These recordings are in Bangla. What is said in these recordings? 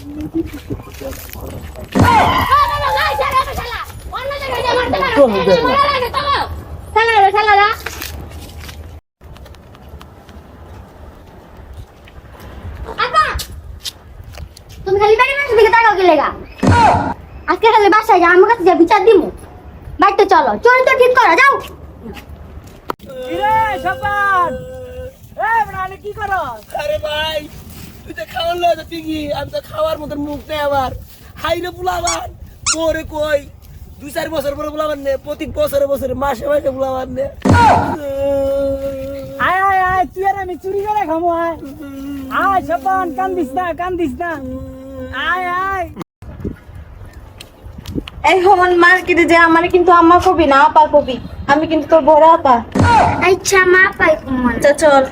তুমি খালি বাড়ি মানুষের দিকে তাকাও কি লেগা আজকে খালি বাসায় যা আমার কাছে যা বিচার দিমু বাড়িতে চলো চরিত্র ঠিক করো যাও কি করো ভাই তুই তো খাওয়ার লয় তো ঠিকই আমি তো খাওয়ার মতন মুখ নেই আমার। হাইরে বুলাবার পরে কই? দুই চার বছর পরে বুলাবার নে প্রতি বছরে বছরে মাসে মাসে বুলাবার নে। আয় আয় আয় তুই আর আমি চুরি করে খামো আয়। আয় সপান কান্দিস না কান্দিস না। আয় আয়। এই হমান মার্কেটে যে আমার কিন্তু আম্মা কবি না আপা কবি। আমি কিন্তু তোর বড় আপা। আচ্ছা মা পাই আচ্ছা চল।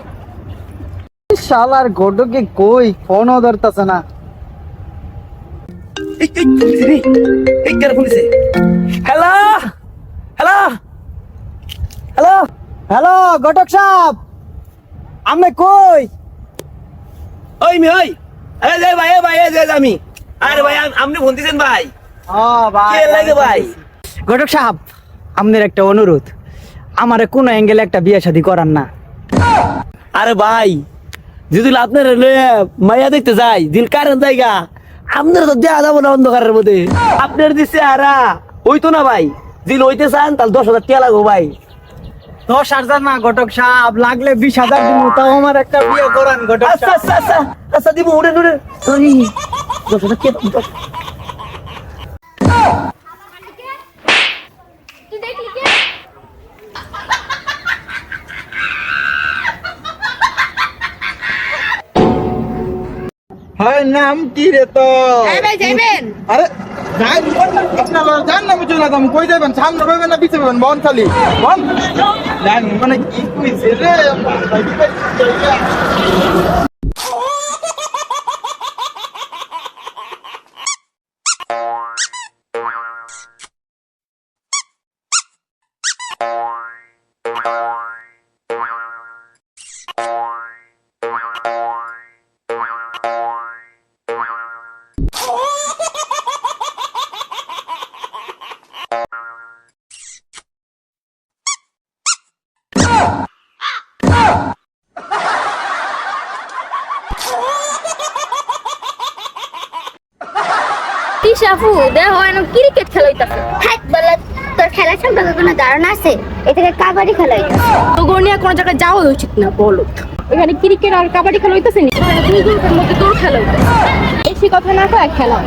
শালার গোডকে কই? ফোনও ধরতেছে না। হ্যালো? হ্যালো? হ্যালো? হ্যালো ঘটক সাহেব? আমি কই? ওই মি ওই। ভাই ভাই আমি। আরে ভাই আপনি ফোন দিছেন ভাই? ও ভাই কে লাগে ভাই? ঘটক সাহেব আপনার একটা অনুরোধ। আমারে কোন অ্যাঙ্গেলে একটা বিয়ে শাদী করার না। আরে ভাই যদি আপনার মাইয়া দেখতে যাই দিল কারণ জায়গা। আপনার তো দেওয়া যাব না অন্ধকারের মধ্যে। আপনার দিচ্ছে আরা। ওই তো না ভাই দিল ওইতে চান তাহলে দশ হাজার টিয়া লাগবো ভাই। দশ হাজার না ঘটক সাহেব লাগলে বিশ হাজার দিব তাও আমার একটা বিয়ে করান ঘটক আচ্ছা আচ্ছা আচ্ছা আচ্ছা দিব উড়েন উড়েন। দশ হাজার কে দশ তুই দেখলি কি হয় নাম কি রে তো? আরে জান বুঝুন না কই যাবেন সামনে পাবেন না পিছে পাবেন বন খালি। বন। মানে কি কইছে রে? কি দেখো এখন ক্রিকেট খেলা হইতাছে হ্যাঁ বলে তোর খেলা সম্পর্কে কোনো ধারণা আছে? এটাকে কাবাডি খেলা হইতাছে তো নিয়ে কোনো জায়গায় যাওয়া উচিত না বলো। এখানে ক্রিকেট আর কাবাডি খেলা হইতেছে নি? দুই গ্রুপের মধ্যে দৌড় খেলা হইতাছে। বেশি কথা না কয় খেলা